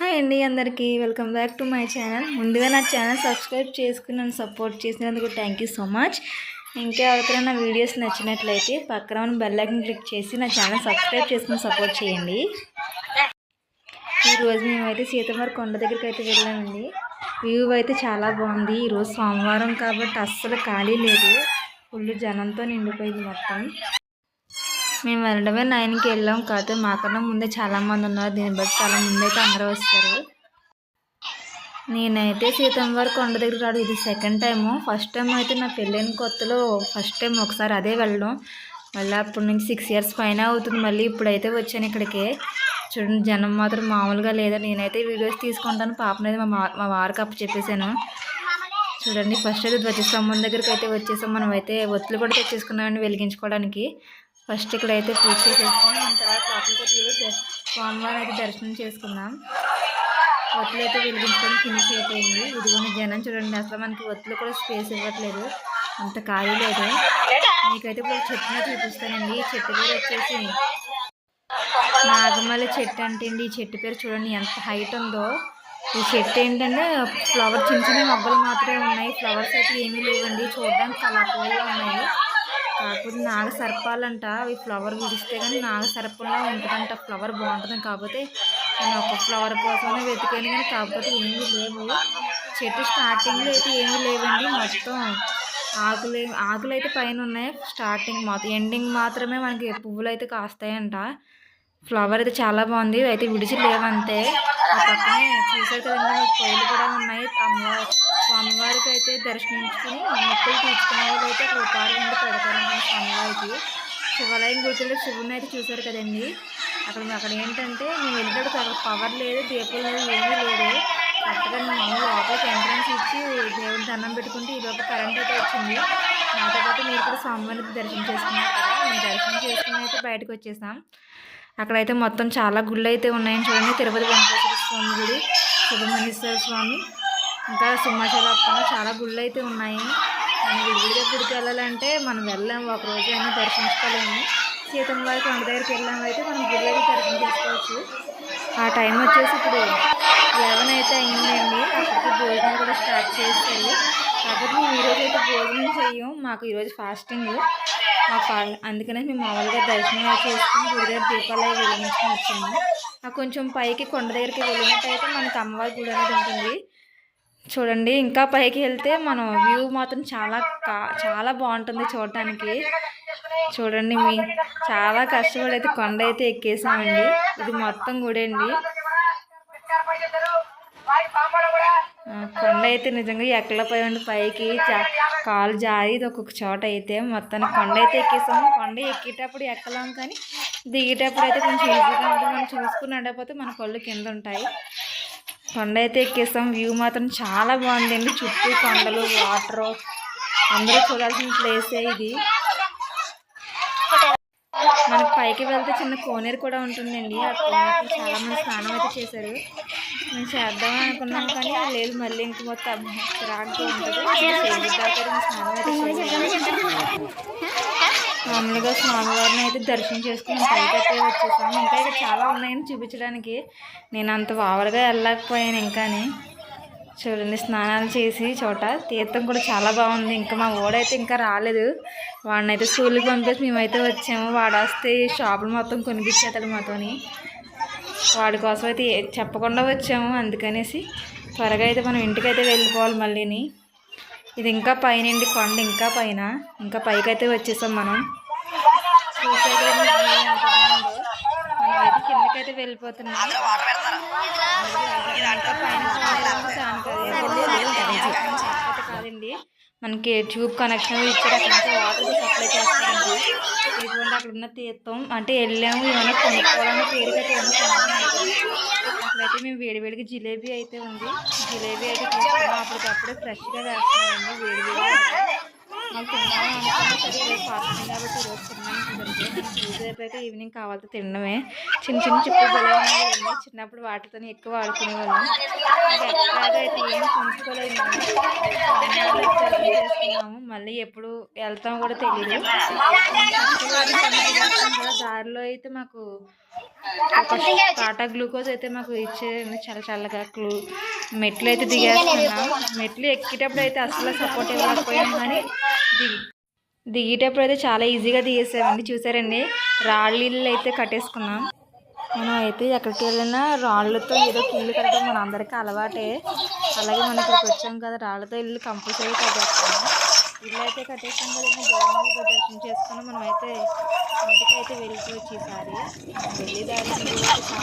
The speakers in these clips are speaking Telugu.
హాయ్ అండి అందరికీ. Welcome back to my channel ముందుగా నా ఛానల్ సబ్స్క్రైబ్ చేసుకుని నన్ను సపోర్ట్ చేసినందుకు థ్యాంక్ యూ సో మచ్ ఇంకా ఎవరికైనా నా వీడియోస్ నచ్చినట్లయితే పక్కన ఉన్న బెల్లైకన్ క్లిక్ చేసి నా ఛానల్ సబ్స్క్రైబ్ చేసుకుని సపోర్ట్ చేయండి. ఈరోజు మేమైతే సీతమ్మ కొండ దగ్గరికి అయితే వెళ్ళామండి. వ్యూ అయితే చాలా బాగుంది. ఈరోజు సోమవారం కాబట్టి అస్సలు ఖాళీ లేదు. ఫుల్ జనంతో నిండిపోయింది మొత్తం. మేము వెళ్ళడమే నైన్కి వెళ్ళాం కాదు మాకన్నా ముందే చాలామంది ఉన్నారు. దీన్ని బట్టి చాలా ముందైతే అయితే అందరూ వస్తారు. నేనైతే సీతమ్మ వారి కొండ దగ్గర రాడు ఇది సెకండ్ టైము ఫస్ట్ టైం అయితే నా పెళ్ళైన కొత్తలో ఫస్ట్ టైం ఒకసారి అదే వెళ్ళడం. మళ్ళీ అప్పటి నుంచి సిక్స్ ఇయర్స్ పైన అవుతుంది. మళ్ళీ ఇప్పుడైతే వచ్చాను ఇక్కడికి. చూడండి జనం మాత్రం మామూలుగా లేదా. నేనైతే వీడియోస్ తీసుకుంటాను. పాపనైతే మా మా వారికి అప్పు చెప్పేశాను చూడండి ఫస్ట్ అయితే ధ్వజస్తంభం దగ్గరికి అయితే వచ్చేసాం. మనం అయితే ఒత్తులు కూడా తెచ్చేసుకున్నామండి వెలిగించుకోవడానికి. ఫస్ట్ ఇక్కడ అయితే పూజ చేసేసుకుని దాని తర్వాత లోపలికి వెళ్ళి స్వామివారిని అయితే దర్శనం చేసుకున్నాం ఒత్తులు అయితే వెలిగించుకొని ఫినిష్ అయిపోయింది ఇదిగోని జనం చూడండి అసలు మనకి ఒత్తులు కూడా స్పేస్ ఇవ్వట్లేదు. అంత ఖాళీ లేదు. మీకైతే ఇప్పుడు చెట్టునే చూపిస్తానండి. ఈ చెట్టు పేరు వచ్చేసి నాగమల్లి చెట్టు అంటే అండి ఈ చెట్టు పేరు చూడండి ఎంత హైట్ ఉందో. ఈ చెట్టు ఏంటంటే ఫ్లవర్ చిన్న చిన్న మొగ్గలు మాత్రమే ఉన్నాయి. ఫ్లవర్స్ అయితే ఏమీ లేవండి. చూడడానికి కలర్ఫుల్గా ఉన్నాయి. కాకపోతే నాగ సర్పాలంట. అవి ఫ్లవర్ విడిస్తే కానీ నాగ సర్పంలో ఉంటుందంట. ఫ్లవర్ బాగుంటుంది కాకపోతే నేను ఒక ఫ్లవర్ కోసమే వెతికాను కానీ కాకపోతే ఏమీ లేవు. చెట్టు స్టార్టింగ్లో అయితే ఏమీ లేవండి. మొత్తం ఆకులు ఆకులు అయితే పైన ఉన్నాయి. స్టార్టింగ్ మాత్రం ఎండింగ్ మాత్రమే మనకి పువ్వులు అయితే కాస్తాయంట. ఫ్లవర్ అయితే చాలా బాగుంది. అయితే విడిచి లేవంతే. ఆ పక్కనే చూసారు కదండి పొయ్యిలు కూడా ఉన్నాయి. అమ్మవారి స్వామివారికి అయితే దర్శనించుకుని మొక్కలు తీసుకునే వాళ్ళు అయితే రూపాయలు ఉండి పెడతారండి స్వామివారికి. శివాలయం గుర్తులో శివుని అయితే చూసారు కదండి. అక్కడ అక్కడ ఏంటంటే మేము వెళ్ళేటప్పుడు అక్కడ పవర్ లేదు దీపం లేదు ఏమీ లేదు. కరెక్ట్గా మేము లోపలికి ఎంట్రన్స్ ఇచ్చి దేవుడి దండం పెట్టుకుంటే ఈ లోపల కరెంట్ అయితే వచ్చింది. నాతో పాటు మీరు కూడా స్వామివారిని దర్శనం చేసుకున్నారు కదా. మేము దర్శనం చేసుకుని అయితే బయటకు వచ్చేసాం. అక్కడైతే మొత్తం చాలా గుళ్ళు అయితే ఉన్నాయని చూడండి. తిరుపతి వెంకటేశ్వర స్వామి గుడి సుబ్రహ్మణ్యేశ్వర స్వామి ఇంకా సింహాచలప్పన చాలా గుళ్ళు అయితే ఉన్నాయి. మనం గుడి దగ్గరికి వెళ్ళాలంటే మనం వెళ్ళాము ఒక రోజు అయినా దర్శించుకోలేము. సీతం వారి కొండ దగ్గరికి వెళ్ళాము అయితే మనం గుడి దర్శనం చేసుకోవచ్చు. ఆ టైం వచ్చేసి ఇప్పుడు లెవెన్ అయితే అయిందండి. అక్కడికి భోజనం కూడా స్టార్ట్ చేసి కాకపోతే మేము ఈరోజు అయితే భోజనం చేయము మాకు ఈరోజు ఫాస్టింగ్ మా అందుకనే మేము మామూలుగా దర్శనం చేసుకుని గుడి దగ్గర దీపాలయ వెలిగించుకుని వచ్చాము. ఆ కొంచెం పైకి కొండ దగ్గరికి వెళ్ళినట్టయితే మనకు అమ్మవారి గుడి అనేది ఉంటుంది. చూడండి ఇంకా పైకి వెళ్తే మనం వ్యూ మాత్రం చాలా కా- చాలా బాగుంటుంది చూడటానికి. చూడండి మీ చాలా కష్టపడి అయితే కొండ అయితే ఎక్కేసామండి. ఇది మొత్తం గుడి అండి. కొండ అయితే నిజంగా ఎక్కలపై ఉండి పైకి కాలు జారి ఒక్కొక్క చోట అయితే మొత్తానికి కొండ అయితే ఎక్కేసాము. కొండ ఎక్కేటప్పుడు ఎక్కలేం కానీ దిగేటప్పుడు అయితే కొంచెం ఈజీగా ఉంటుంది. మనం చూసుకుని నడకపోతే మన కళ్ళు కింద ఉంటాయి. కొండ అయితే ఎక్కేసాం వ్యూ మాత్రం చాలా బాగుందండి. చుట్టూ కొండలు వాటర్ అందరూ చూడాల్సిన ప్లేసే ఇది. పైకి వెళ్తే చిన్న కోనేరు కూడా ఉంటుందండి. ఆ కోనేరు చాలా మంది స్నానం అయితే చేశారు. మేము చేద్దామని అనుకున్నాం కానీ లేదు మళ్ళీ ఇంక మొత్తం రాంటి ఉంటుంది. స్నానం అయితే మామూలుగా స్వామివారిని అయితే దర్శనం చేసుకుని పైకి వచ్చేసాము. ఇంకా ఇక్కడ చాలా ఉన్నాయని చూపించడానికి. నేను అంత ఓవర్గా వెళ్ళలేకపోయాను ఇంకాని చూడండి స్నానాలు చేసి చోట. తీర్థం కూడా చాలా బాగుంది. ఇంకా మా ఓడైతే ఇంకా రాలేదు. వాడిని అయితే స్కూల్కి పంపేసి మేమైతే వచ్చాము. వాడు వస్తే షాపులు మొత్తం కొనిపించేతాడు మాతోని. వాడి కోసం అయితే చెప్పకుండా వచ్చాము అందుకనేసి త్వరగా అయితే మనం ఇంటికైతే వెళ్ళిపోవాలి మళ్ళీని. ఇది ఇంకా పైన కొండ ఇంకా పైన. ఇంకా పైకి అయితే వచ్చేసాం మనం. చూసే కదా view ఎంత బాగుందో. మనం అయితే కిందకైతే వెళ్ళిపోతున్నాం ఇంకా పైన కొండేమో దానికి అది. కాకపోతే కాదండి. మనకి ట్యూబ్ కనెక్షన్ ఇచ్చారు. అక్కడ నుంచి వాటర్ సప్లై చేస్తారండి ఇదిగోండి అక్కడ ఉన్న తీర్థం. అంటే వెళ్ళాము ఏమైనా కొనుక్కోవాలని పేరుకైతే అక్కడైతే మేము వేడివేడికి జిలేబీ అయితే ఉంది. జిలేబీ అయితే తీసుకున్నాం. అప్పటికప్పుడే ఫ్రెష్గా వేస్తున్నారండి. వేడివేడిగా మాకు తిన్నాము అనుకున్నా సరే రేపు ఫాస్టింగ్ కాబట్టి ఈరోజు తిన్నాము రేపు అయితే ఈవినింగ్ కావాలి తినడమే. చిన్న చిన్న చిప్పు భలే చిన్నప్పుడు వాటితో ఎక్కువ ఆడుకునేవాళ్ళం. ఇంకా ఎక్స్ట్రాగా అయితే ఏం కొనుక్కోలేదు మేము. దర్శనం మళ్ళీ ఎప్పుడు వెళ్తాం కూడా తెలియదు దారిలో అయితే మాకు ఒక టాటా గ్లూకోజ్ అయితే మాకు ఇచ్చేయండి చాలా చల్లగా క్లూ మెట్లు అయితే దిగేస్తున్నాం. మెట్లు ఎక్కేటప్పుడు అయితే అసలు సపోర్ట్ ఇవ్వకపోయాం కానీ దిగి దిగేటప్పుడు అయితే చాలా ఈజీగా దిగేసామండి. చూసారండి? రాళ్ళు ఇల్లు అయితే కట్టేసుకున్నాం. మనం అయితే ఎక్కడికి వెళ్ళినా రాళ్ళతో ఏదో ఇల్లు కట్టడం మన అందరికీ అలవాటే. అలాగే మనం ఇక్కడికి వచ్చాం కదా రాళ్ళతో ఇల్లు కంపల్సరీ కట్టేస్తాము ఇల్లు అయితే కట్టేస్తాం కదా దర్శనం చేసుకుని మనం అయితే ఇంటికి అయితే వెళ్ళిపోవచ్చు ఈసారి వెళ్ళి దారి అయితే చాలా బాగుంటుంది వెళ్తున్నాము చాలా మంది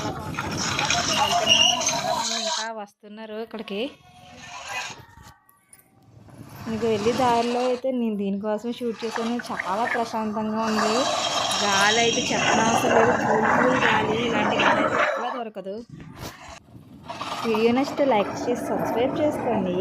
ఇంకా వస్తున్నారు ఇక్కడికి. మీకు వెళ్ళి దారిలో అయితే నేను దీనికోసం షూట్ చేశాను. చాలా ప్రశాంతంగా ఉంది. గాలి అయితే చెప్పనవసరం లేదు. కూల్ కూల్ గాలి. ఇలాంటి గాలి దొరకదు. వీడియో నచ్చితే లైక్ చేసి సబ్స్క్రైబ్ చేసుకోండి.